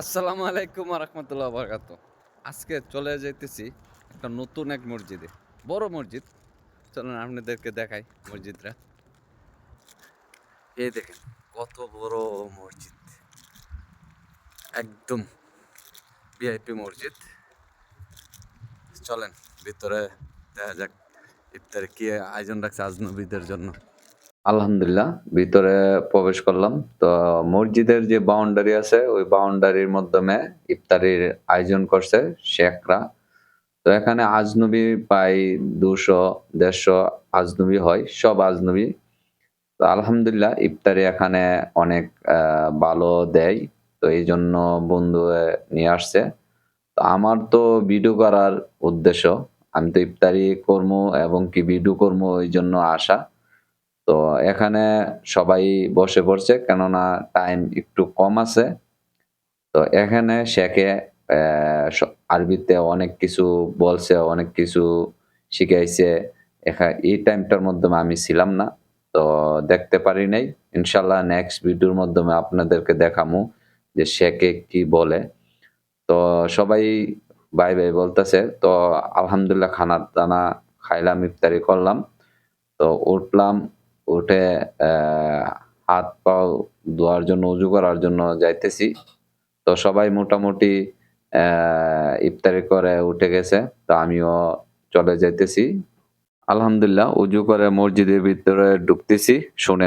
আসসালামু আলাইকুম রহমতুল্লাহ বরকাত আজকে চলে যাইতেছি একটা নতুন এক মসজিদে, বড় মসজিদ। চলুন আপনাদেরকে দেখাই মসজিদরা এই দেখেন, কত বড় মসজিদ। একদম ভিআইপি মসজিদ। চলেন, ভিতরে দেখা যাক ইফতারে কি আয়োজন রাখছে আজনবীদের জন্য। আলহামদুলিল্লাহ, ভিতরে প্রবেশ করলাম। তো মসজিদের যে বাউন্ডারি আছে, ওই বাউন্ডারির মাধ্যমে ইফতারির আয়োজন করছে শেখরা। তো এখানে আজনবী প্রায় দুশো, দেড়শো আজনবী হয়, সব আজনবী। তো আলহামদুলিল্লাহ, ইফতারি এখানে অনেক ভালো দেয়। তো এই জন্য বন্ধু নিয়ে আসছে। তো আমার তো ভিডিও করার উদ্দেশ্য, আমি তো ইফতারি কর্ম এবং কি ভিডিও কর্ম, ওই জন্য আসা তো এখানে সবাই বসে পড়ছে, কেননা টাইম একটু কম আছে। তো এখানে শেখে আরবিতে অনেক কিছু বলছে, অনেক কিছু শিখাইছে। এই টাইমটার মাধ্যমে আমি ছিলাম না, তো দেখতে পারি নাই। ইনশাল্লাহ নেক্সট ভিডিওর মাধ্যমে আপনাদেরকে দেখামু যে শেখে কি বলে। তো সবাই বাই বাই বলতেছে, তো আলহামদুলিল্লাহ খানার দানা খাইলাম, ইফতারি করলাম। তো উঠলাম উঠে হাত পাও ধোয়ার জন্য, উজু করার জন্য যাইতেছি। তো সবাই মোটামুটি ইফতারি করে উঠে গেছে। তো আমিও চলে যাইতেছি। আলহামদুলিল্লাহ, উজু করে মসজিদের ভিতরে ঢুকতেছি, শুনে